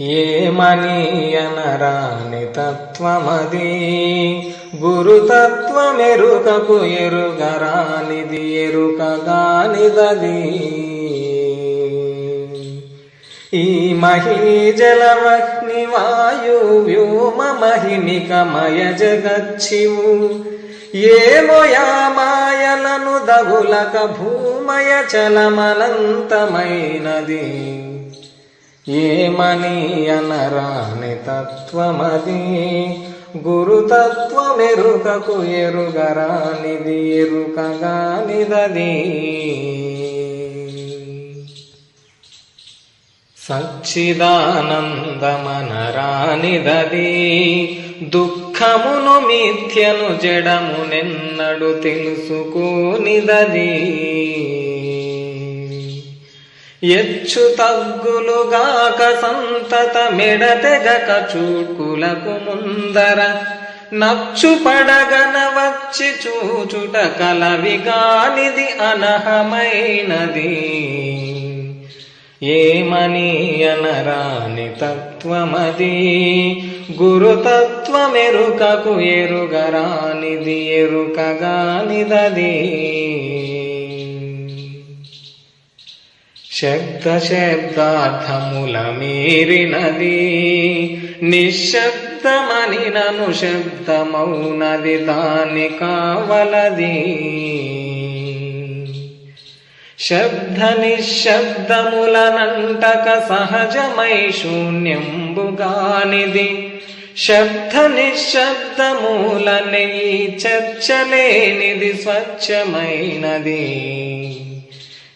ఏమనీయనరాని తత్వమది? గురుతత్వమెరుకకు ఎరుగరానిది ఎరుకగానిదది. ఈ మహిని వాయు వ్యోమ మహిమికమయ జగచ్చివు. ఏమోయా మాయలను దగులక భూమయ చలమనంతమైనది. ఏమని అనరాని తత్వమది? గురుతత్వమెరుకకు ఎరుగరానిది ఎరుకగానిదది. సచ్చిదానందమనరానిదది. దుఃఖమును మిథ్యను జడమునెన్నడు తెలుసుకోనిదది. ఎచ్చు తగ్గులుగాక సంతత మెడతెగక చూకులకు ముందర. నచ్చు పడగన వచ్చి చూచుట కలవిగానిది అనహమైనది. ఏమని అనరాని తత్వమది? గురుతత్వమెరుకకు ఎరుగరానిది ఎరుకగానిదీ శబ్ద శబ్దార్థముల మీరినది నిశ్శబ్దమని నను శబ్దమౌనది దాని కావలది. శబ్ద నిశ్శబ్దములనంటక సహజమై శూన్యంబుగానిది శబ్ద నిశ్శబ్దమూలనే నెయ్యి చర్చలేనిది స్వచ్ఛమైనది.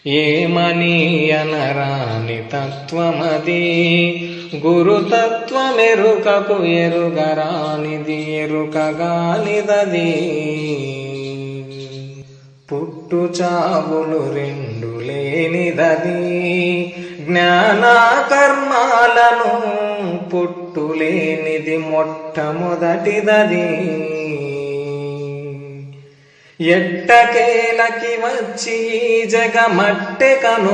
ఏమని అనరాని తత్వమది? గురుతత్వమెరుకకు ఎరుగరానిది ఎరుకగానిదది. పుట్టు చావులు రెండు లేనిదది. జ్ఞానాకర్మాలను పుట్టు లేనిది మొట్టమొదటిదది. ఎట్టకేలకి వచ్చి జగమట్టె కను